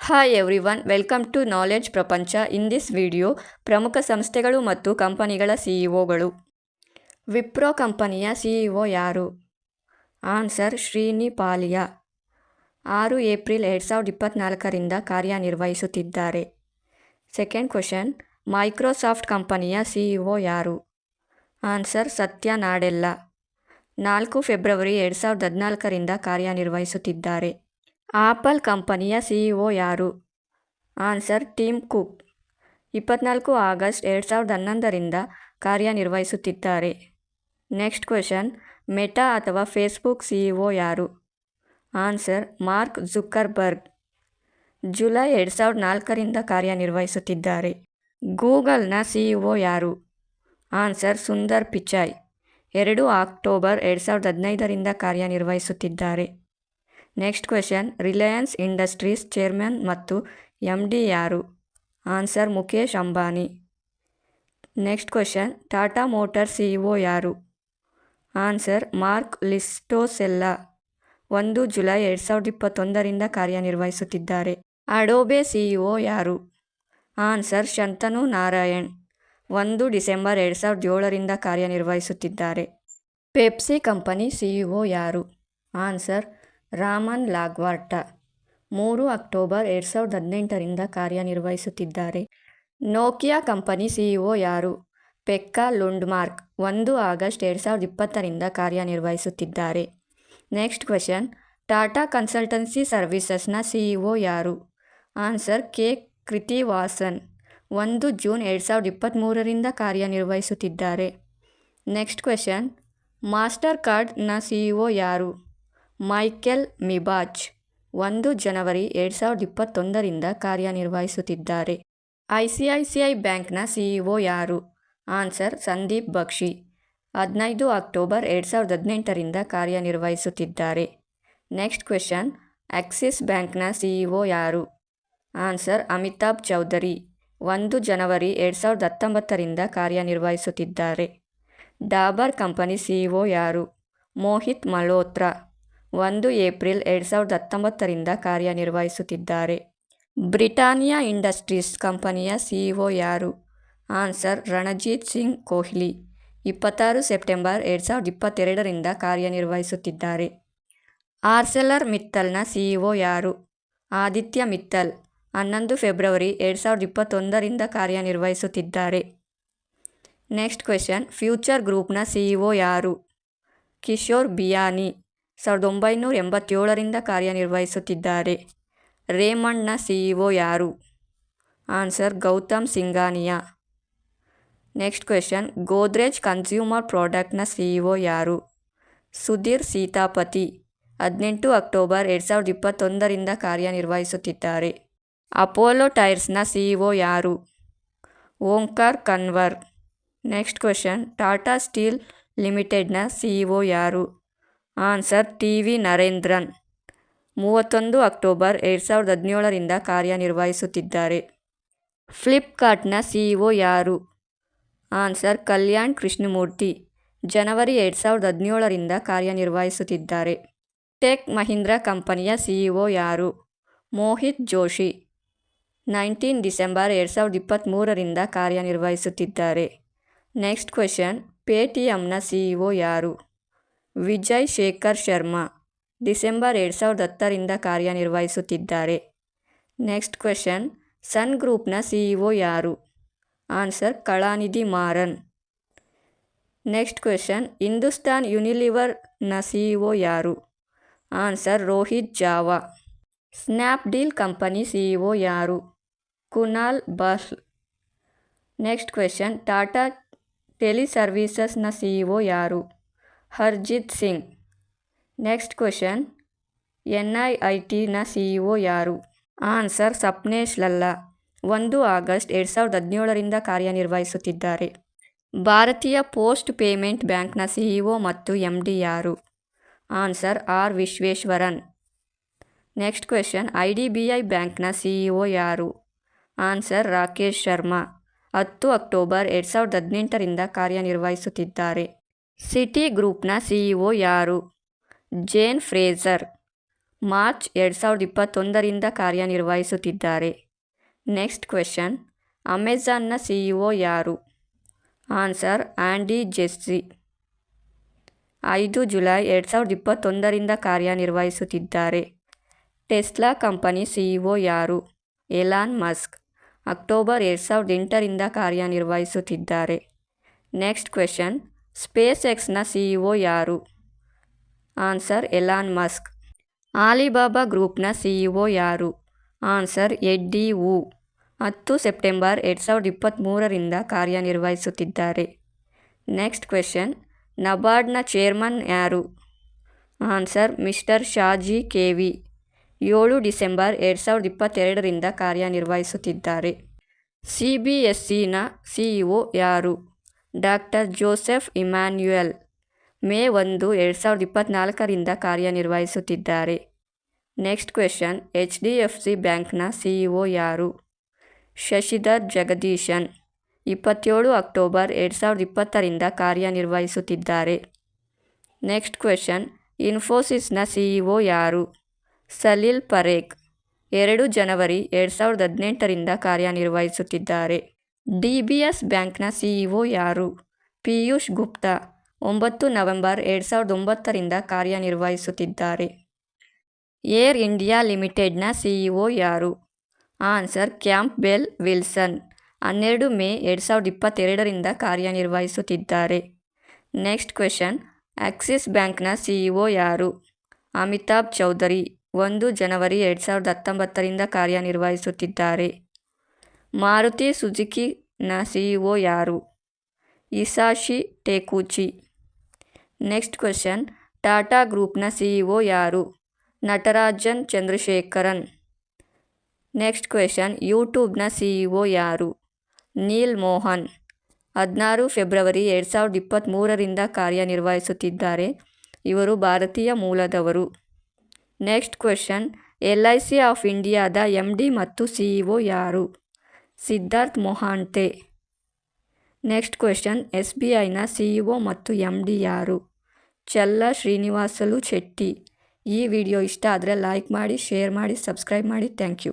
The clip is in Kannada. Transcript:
Hi everyone welcome to knowledge Prapancha in this video ಪ್ರಮುಖ ಸಂಸ್ಥೆಗಳು ಮತ್ತು ಕಂಪನಿಗಳ ಸಿಇಒಗಳು ವಿಪ್ರೋ ಕಂಪನಿಯ ಸಿಇಒ ಯಾರು ಆನ್ಸರ್ ಶ್ರೀನಿ ಪಾಲಿಯ ಆರು ಏಪ್ರಿಲ್ ಎರಡು ಸಾವಿರದ ಇಪ್ಪತ್ತ್ನಾಲ್ಕರಿಂದ ಕಾರ್ಯನಿರ್ವಹಿಸುತ್ತಿದ್ದಾರೆ. ಸೆಕೆಂಡ್ ಕ್ವಶನ್ ಮೈಕ್ರೋಸಾಫ್ಟ್ ಕಂಪನಿಯ ಸಿಇಒ ಯಾರು ಆನ್ಸರ್ ಸತ್ಯ ನಾಡೆಲ್ಲ ನಾಲ್ಕು ಫೆಬ್ರವರಿ ಎರಡು ಸಾವಿರದ ಹದಿನಾಲ್ಕರಿಂದ ಕಾರ್ಯನಿರ್ವಹಿಸುತ್ತಿದ್ದಾರೆ. ಆಪಲ್ ಕಂಪನಿಯ ಸಿಇಒ ಯಾರು? Answer, Tim Cook. ಇಪ್ಪತ್ನಾಲ್ಕು ಆಗಸ್ಟ್ ಎರಡು ಸಾವಿರದ ಹನ್ನೊಂದರಿಂದ ಕಾರ್ಯನಿರ್ವಹಿಸುತ್ತಿದ್ದಾರೆ. ನೆಕ್ಸ್ಟ್ ಕ್ವೆಶನ್ ಮೆಟಾ ಅಥವಾ ಫೇಸ್ಬುಕ್ ಸಿಇಒ ಯಾರು? ಆನ್ಸರ್, ಮಾರ್ಕ್ ಜುಕ್ಕರ್ಬರ್ಗ್ ಜುಲೈ ಎರಡು ಸಾವಿರದ ನಾಲ್ಕರಿಂದ ಕಾರ್ಯನಿರ್ವಹಿಸುತ್ತಿದ್ದಾರೆ. ಗೂಗಲ್ನ ಸಿಇಒ ಯಾರು? ಆನ್ಸರ್, ಸುಂದರ್ ಪಿಚಾಯ್ ಎರಡು ಅಕ್ಟೋಬರ್ ಎರಡು ಸಾವಿರದ ಹದಿನೈದರಿಂದ ಕಾರ್ಯನಿರ್ವಹಿಸುತ್ತಿದ್ದಾರೆ. Next question Reliance Industries chairman ಮತ್ತು ಎಂ ಡಿ ಯಾರು? Answer Mukesh Ambani. Next question Tata motor CEO ಯಾರು? ಆನ್ಸರ್ ಮಾರ್ಕ್ ಲಿಸ್ಟೋಸೆಲ್ಲ ಒಂದು ಜುಲೈ ಎರಡು ಸಾವಿರದ ಇಪ್ಪತ್ತೊಂದರಿಂದ ಕಾರ್ಯನಿರ್ವಹಿಸುತ್ತಿದ್ದಾರೆ. ಅಡೋಬೆ ಸಿಇಒ ಯಾರು? ಆನ್ಸರ್ ಶಂತನು ನಾರಾಯಣ್. ಒಂದು ಡಿಸೆಂಬರ್ ಎರಡು ಸಾವಿರದ ಏಳರಿಂದ ಕಾರ್ಯನಿರ್ವಹಿಸುತ್ತಿದ್ದಾರೆ. ಪೆಪ್ಸಿ ಕಂಪನಿ ಸಿಇಒ ಯಾರು? Answer Ramon Laguarta. ಮೂರು ಅಕ್ಟೋಬರ್ ಎರಡು ಸಾವಿರದ ಹದಿನೆಂಟರಿಂದ ಕಾರ್ಯನಿರ್ವಹಿಸುತ್ತಿದ್ದಾರೆ. ನೋಕಿಯಾ ಕಂಪನಿ ಸಿಇಒ ಯಾರು? ಪೆಕ್ಕಾ ಲುಂಡ್ಮಾರ್ಕ್. ಒಂದು ಆಗಸ್ಟ್ ಎರಡು ಸಾವಿರದ ಇಪ್ಪತ್ತರಿಂದ ಕಾರ್ಯನಿರ್ವಹಿಸುತ್ತಿದ್ದಾರೆ. Next question. ಟಾಟಾ ಕನ್ಸಲ್ಟೆನ್ಸಿ ಸರ್ವಿಸಸ್ನ ಸಿಇಒ ಯಾರು? Answer K. ಕೃತಿವಾಸನ್. ಒಂದು ಜೂನ್ ಎರಡು ಸಾವಿರದ ಇಪ್ಪತ್ತ್ಮೂರರಿಂದ ಕಾರ್ಯನಿರ್ವಹಿಸುತ್ತಿದ್ದಾರೆ. Next question. ಮಾಸ್ಟರ್ ಕಾರ್ಡ್ನ ಸಿಇಒ ಯಾರು? ಮೈಕೆಲ್ ಮಿಬಾಚ್ ಒಂದು ಜನವರಿ ಎರಡು ಸಾವಿರದ ಇಪ್ಪತ್ತೊಂದರಿಂದ ಕಾರ್ಯನಿರ್ವಹಿಸುತ್ತಿದ್ದಾರೆ. I C I C I ಬ್ಯಾಂಕ್ನ ಸಿಇಒ ಯಾರು? ಆನ್ಸರ್, ಸಂದೀಪ್ ಬಕ್ಷಿ. ಹದಿನೈದು ಅಕ್ಟೋಬರ್ ಎರಡು ಸಾವಿರದ ಹದಿನೆಂಟರಿಂದ ಕಾರ್ಯನಿರ್ವಹಿಸುತ್ತಿದ್ದಾರೆ. ನೆಕ್ಸ್ಟ್ ಕ್ವೆಶನ್ ಆಕ್ಸಿಸ್ ಬ್ಯಾಂಕ್ನ ಸಿಇಒ ಯಾರು? ಆನ್ಸರ್, ಅಮಿತಾಬ್ ಚೌಧರಿ. ಒಂದು ಜನವರಿ ಎರಡು ಸಾವಿರದ ಹತ್ತೊಂಬತ್ತರಿಂದ ಕಾರ್ಯನಿರ್ವಹಿಸುತ್ತಿದ್ದಾರೆ. ಡಾಬರ್ ಕಂಪನಿ ಸಿಇಒ ಯಾರು? ಮೋಹಿತ್ ಮಲ್ಹೋತ್ರಾ. ಒಂದು ಏಪ್ರಿಲ್ ಎರಡು ಸಾವಿರದ ಹತ್ತೊಂಬತ್ತರಿಂದ ಕಾರ್ಯನಿರ್ವಹಿಸುತ್ತಿದ್ದಾರೆ. ಬ್ರಿಟಾನಿಯಾ ಇಂಡಸ್ಟ್ರೀಸ್ ಕಂಪನಿಯ ಸಿಇಒ ಯಾರು? ಆನ್ಸರ್, ರಣಜೀತ್ ಸಿಂಗ್ ಕೊಹ್ಲಿ. ಇಪ್ಪತ್ತಾರು ಸೆಪ್ಟೆಂಬರ್ ಎರಡು ಸಾವಿರದ ಇಪ್ಪತ್ತೆರಡರಿಂದ ಕಾರ್ಯನಿರ್ವಹಿಸುತ್ತಿದ್ದಾರೆ. ಆರ್ಸೆಲರ್ ಮಿತ್ತಲ್ನ ಸಿಇಒ ಯಾರು? ಆದಿತ್ಯ ಮಿತ್ತಲ್, ಹನ್ನೊಂದು ಫೆಬ್ರವರಿ ಎರಡು ಸಾವಿರದ ಇಪ್ಪತ್ತೊಂದರಿಂದ ಕಾರ್ಯನಿರ್ವಹಿಸುತ್ತಿದ್ದಾರೆ. ನೆಕ್ಸ್ಟ್ ಕ್ವೆಶನ್ ಫ್ಯೂಚರ್ ಗ್ರೂಪ್ನ ಸಿಇಒ ಯಾರು? ಕಿಶೋರ್ ಬಿಯಾನಿ. ಸಾವಿರದ ಒಂಬೈನೂರ ಎಂಬತ್ತೇಳರಿಂದ ಕಾರ್ಯನಿರ್ವಹಿಸುತ್ತಿದ್ದಾರೆ. ರೇಮಂಡ್ನ ಸಿಇಒ ಯಾರು? Answer, Gautam Singhania. Next question Godrej consumer ಪ್ರಾಡಕ್ಟ್ನ ಸಿಇಒ ಯಾರು? ಸುಧೀರ್ ಸೀತಾಪತಿ, ಹದಿನೆಂಟು ಅಕ್ಟೋಬರ್ ಎರಡು ಸಾವಿರದ ಇಪ್ಪತ್ತೊಂದರಿಂದ ಕಾರ್ಯನಿರ್ವಹಿಸುತ್ತಿದ್ದಾರೆ. ಅಪೋಲೋ ಟೈರ್ಸ್ನ ಸಿಇಒ ಯಾರು? Onkar Kanwar. Next question Tata steel ಲಿಮಿಟೆಡ್ನ ಸಿಇಒ ಯಾರು? Answer, T V. ನರೇಂದ್ರನ್. ಮೂವತ್ತೊಂದು ಅಕ್ಟೋಬರ್ ಎರಡು ಸಾವಿರದ ಹದಿನೇಳರಿಂದ ಕಾರ್ಯನಿರ್ವಹಿಸುತ್ತಿದ್ದಾರೆ. ಫ್ಲಿಪ್ಕಾರ್ಟ್ನ ಸಿಇಒ ಯಾರು? ಆನ್ಸರ್, ಕಲ್ಯಾಣ್ ಕೃಷ್ಣಮೂರ್ತಿ. ಜನವರಿ ಎರಡು ಸಾವಿರದ ಹದಿನೇಳರಿಂದ ಕಾರ್ಯನಿರ್ವಹಿಸುತ್ತಿದ್ದಾರೆ. ಟೆಕ್ ಮಹೀಂದ್ರ ಕಂಪನಿಯ ಸಿಇಒ ಯಾರು? ಮೋಹಿತ್ ಜೋಶಿ ನೈನ್ಟೀನ್ ಡಿಸೆಂಬರ್ ಎರಡು ಸಾವಿರದ ಇಪ್ಪತ್ತ್ಮೂರರಿಂದ ಕಾರ್ಯನಿರ್ವಹಿಸುತ್ತಿದ್ದಾರೆ. ನೆಕ್ಸ್ಟ್ ಕ್ವೆಶನ್ ಪೇಟಿಎಮ್ನ ಸಿಇಒ ಯಾರು? ವಿಜಯ್ ಶೇಖರ್ ಶರ್ಮಾ ಡಿಸೆಂಬರ್ ಎರಡು ಸಾವಿರದ ಹತ್ತರಿಂದ ಕಾರ್ಯನಿರ್ವಹಿಸುತ್ತಿದ್ದಾರೆ. ನೆಕ್ಸ್ಟ್ ಕ್ವೆಶನ್ ಸನ್ ಗ್ರೂಪ್ನ ಸಿಇಒ ಯಾರು? Answer Kalanithi Maran. Next question Hindustan ಯುನಿಲಿವರ್ನ CEO ಯಾರು? Answer Rohit Jawa. Snapdeal company CEO ಯಾರು? ಕುನಾಲ್ ಬಸ್. ನೆಕ್ಸ್ಟ್ ಕ್ವೆಶನ್ ಟಾಟಾ ಟೆಲಿಸರ್ವೀಸಸ್ನ ಸಿಇಒ ಯಾರು? Harjit Singh. Next question. N I I ಟಿನ C E O ಯಾರು? ಆನ್ಸರ್ ಸಪ್ನೇಶ್ ಲಲ್ಲಾ. ಒಂದು ಆಗಸ್ಟ್ ಎರಡು ಸಾವಿರದ ಹದಿನೇಳರಿಂದ ಕಾರ್ಯನಿರ್ವಹಿಸುತ್ತಿದ್ದಾರೆ. ಭಾರತೀಯ ಪೋಸ್ಟ್ ಪೇಮೆಂಟ್ ಬ್ಯಾಂಕ್ನ ಸಿ ಇ ಒ ಮತ್ತು ಎಂ ಡಿ ಯಾರು? Answer R Vishveshwaran. Next question. I D B I ಬ್ಯಾಂಕ್ನ ಸಿ ಇ ಒ ಯಾರು? ಆನ್ಸರ್ ರಾಕೇಶ್ ಶರ್ಮಾ. ಹತ್ತು ಅಕ್ಟೋಬರ್ ಎರಡು ಸಾವಿರದ ಹದಿನೆಂಟರಿಂದ ಕಾರ್ಯನಿರ್ವಹಿಸುತ್ತಿದ್ದಾರೆ. ಸಿಟಿ ಗ್ರೂಪ್ನ ಸಿಇಒ ಯಾರು? ಜೇನ್ ಫ್ರೇಜರ್, ಮಾರ್ಚ್ ಎರಡು ಸಾವಿರದ ಇಪ್ಪತ್ತೊಂದರಿಂದ ಕಾರ್ಯನಿರ್ವಹಿಸುತ್ತಿದ್ದಾರೆ. ನೆಕ್ಸ್ಟ್ ಕ್ವೆಶನ್ ಅಮೆಝಾನ್ನ ಸಿ ಇ ಒ ಯಾರು? Answer Andy Jassy. ಐದು ಜುಲೈ ಎರಡು ಸಾವಿರದ ಇಪ್ಪತ್ತೊಂದರಿಂದ ಕಾರ್ಯನಿರ್ವಹಿಸುತ್ತಿದ್ದಾರೆ. Tesla company C E O ಯಾರು? ಎಲಾನ್ ಮಸ್ಕ್, ಅಕ್ಟೋಬರ್ ಎರಡು ಸಾವಿರದ ಎಂಟರಿಂದ ಕಾರ್ಯನಿರ್ವಹಿಸುತ್ತಿದ್ದಾರೆ. ನೆಕ್ಸ್ಟ್ ಕ್ವೆಶನ್ ಸ್ಪೇಸ್ ಎಕ್ಸ್ನ ಸಿ ಇ ಒ ಯಾರು? Answer Elon Musk. ಆಲಿಬಾಬಾ ಗ್ರೂಪ್ನ ಸಿ ಇ ಒ ಯಾರು? ಆನ್ಸರ್ ಎಡ್ಡಿ ವು. ಹತ್ತು ಸೆಪ್ಟೆಂಬರ್ ಎರಡು ಸಾವಿರದ ಇಪ್ಪತ್ತ್ಮೂರರಿಂದ ಕಾರ್ಯನಿರ್ವಹಿಸುತ್ತಿದ್ದಾರೆ. ನೆಕ್ಸ್ಟ್ ಕ್ವೆಶನ್ ನಬಾರ್ಡ್ನ ಚೇರ್ಮನ್ ಯಾರು? Answer mister Shaji K V ಏಳು ಡಿಸೆಂಬರ್ ಎರಡು ಸಾವಿರದ ಇಪ್ಪತ್ತೆರಡರಿಂದ ಕಾರ್ಯನಿರ್ವಹಿಸುತ್ತಿದ್ದಾರೆ. ಸಿ ಬಿ ಎಸ್ ಸಿನ ಸಿ ಇ ಒ ಯಾರು? ಡಾಕ್ಟರ್ ಜೋಸೆಫ್ ಇಮ್ಯಾನ್ಯುಯಲ್, ಮೇ ಒಂದು, ಎರಡು ಸಾವಿರದ ಇಪ್ಪತ್ತ್ನಾಲ್ಕರಿಂದ ಕಾರ್ಯನಿರ್ವಹಿಸುತ್ತಿದ್ದಾರೆ. Next question H D F C ಬ್ಯಾಂಕ್ನ ಸಿ ಇ ಒ ಯಾರು? ಶಶಿಧರ್ ಜಗದೀಶನ್, ಇಪ್ಪತ್ತೇಳು ಅಕ್ಟೋಬರ್, ಎರಡು ಸಾವಿರದ ಇಪ್ಪತ್ತರಿಂದ ಕಾರ್ಯನಿರ್ವಹಿಸುತ್ತಿದ್ದಾರೆ. ನೆಕ್ಸ್ಟ್ ಕ್ವೆಶನ್ ಇನ್ಫೋಸಿಸ್ನ ಸಿ ಇ ಒ ಯಾರು? ಸಲೀಲ್ ಪರೇಖ್, ಎರಡು ಜನವರಿ, ಎರಡು ಸಾವಿರದ ಹದಿನೆಂಟರಿಂದ ಕಾರ್ಯನಿರ್ವಹಿಸುತ್ತಿದ್ದಾರೆ. ಡಿ ಬಿ ಎಸ್ ಬ್ಯಾಂಕ್ನ ಸಿ ಇ ಒ ಯಾರು? ಪಿಯೂಷ್ ಗುಪ್ತಾ, ಒಂಬತ್ತು ನವೆಂಬರ್ ಎರಡು ಸಾವಿರದ ಒಂಬತ್ತರಿಂದ ಕಾರ್ಯನಿರ್ವಹಿಸುತ್ತಿದ್ದಾರೆ. ಏರ್ ಇಂಡಿಯಾ ಲಿಮಿಟೆಡ್ನ ಸಿ ಇ ಒ ಯಾರು? ಆನ್ಸರ್ ಕ್ಯಾಂಪ್ ಬೆಲ್ ವಿಲ್ಸನ್, ಹನ್ನೆರಡು ಮೇ ಎರಡು ಸಾವಿರದ ಇಪ್ಪತ್ತೆರಡರಿಂದ ಕಾರ್ಯನಿರ್ವಹಿಸುತ್ತಿದ್ದಾರೆ. ನೆಕ್ಸ್ಟ್ ಕ್ವೆಶನ್, ಆಕ್ಸಿಸ್ ಬ್ಯಾಂಕ್ನ ಸಿ ಇ ಒ ಯಾರು? ಅಮಿತಾಬ್ ಚೌಧರಿ, ಒಂದು ಜನವರಿ ಎರಡು ಸಾವಿರದ ಹತ್ತೊಂಬತ್ತರಿಂದ ಕಾರ್ಯನಿರ್ವಹಿಸುತ್ತಿದ್ದಾರೆ. ಮಾರುತಿ ಸುಜುಕಿನ ಸಿ ಇ ಒ ಯಾರು Hisashi Takeuchi. Next question. Tata ಗ್ರೂಪ್ನ ಸಿ ಇ ಒ ಯಾರು? Natarajan Chandrasekharan. Next question. ಯೂಟ್ಯೂಬ್ನ C E O ಯಾರು? ನೀಲ್ ಮೋಹನ್. ಹದಿನಾರು ಫೆಬ್ರವರಿ ಎರಡು ಸಾವಿರದ ಇಪ್ಪತ್ತ್ಮೂರರಿಂದ ಕಾರ್ಯನಿರ್ವಹಿಸುತ್ತಿದ್ದಾರೆ. ಇವರು ಭಾರತೀಯ ಮೂಲದವರು. Next question. L I C of ಇಂಡಿಯಾದ ಎಂ ಡಿ ಮತ್ತು ಸಿ ಇ ಒ ಯಾರು? Siddhartha Mohanty. Next question S B ಐನ ಸಿ ಇ ಒ ಮತ್ತು ಎಂ ಡಿ ಯಾರು? ಚಲ್ಲ ಶ್ರೀನಿವಾಸಲು ಶೆಟ್ಟಿ. ಈ ವಿಡಿಯೋ ಇಷ್ಟ ಆದರೆ ಲೈಕ್ ಮಾಡಿ ಶೇರ್ ಮಾಡಿ ಸಬ್ಸ್ಕ್ರೈಬ್ ಮಾಡಿ. Thank you